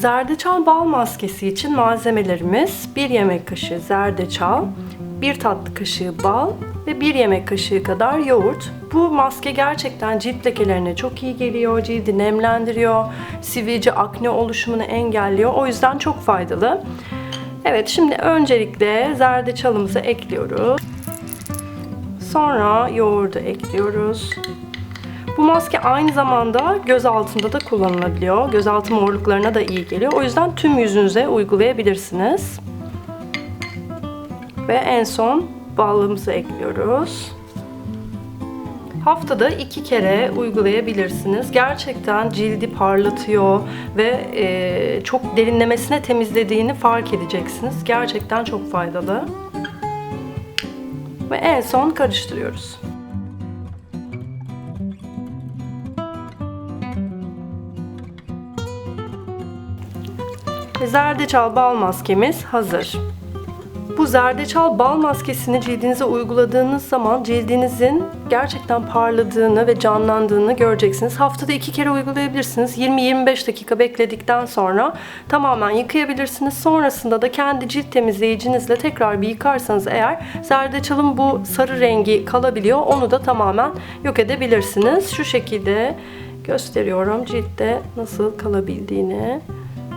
Zerdeçal bal maskesi için malzemelerimiz 1 yemek kaşığı zerdeçal, 1 tatlı kaşığı bal ve 1 yemek kaşığı kadar yoğurt. Bu maske gerçekten cilt lekelerine çok iyi geliyor, cildi nemlendiriyor, sivilce, akne oluşumunu engelliyor. O yüzden çok faydalı. Evet, şimdi öncelikle zerdeçalımızı ekliyoruz. Sonra yoğurdu ekliyoruz. Bu maske aynı zamanda göz altında da kullanılabiliyor. Gözaltı morluklarına da iyi geliyor. O yüzden tüm yüzünüze uygulayabilirsiniz. Ve en son balımızı ekliyoruz. Haftada iki kere uygulayabilirsiniz. Gerçekten cildi parlatıyor ve e, çok derinlemesine temizlediğini fark edeceksiniz. Gerçekten çok faydalı. Ve en son karıştırıyoruz. Ve Zerdeçal bal maskemiz hazır. Bu zerdeçal bal maskesini cildinize uyguladığınız zaman cildinizin gerçekten parladığını ve canlandığını göreceksiniz. Haftada iki kere uygulayabilirsiniz. 20-25 dakika bekledikten sonra tamamen yıkayabilirsiniz. Sonrasında da kendi cilt temizleyicinizle tekrar bir yıkarsanız eğer zerdeçalın bu sarı rengi kalabiliyor. Onu da tamamen yok edebilirsiniz. Şu şekilde gösteriyorum ciltte nasıl kalabildiğini.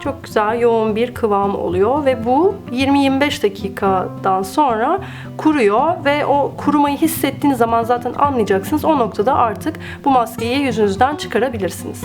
Çok güzel yoğun bir kıvam oluyor ve bu 20-25 dakikadan sonra kuruyor ve o kurumayı hissettiğiniz zaman zaten anlayacaksınız. O noktada artık bu maskeyi yüzünüzden çıkarabilirsiniz.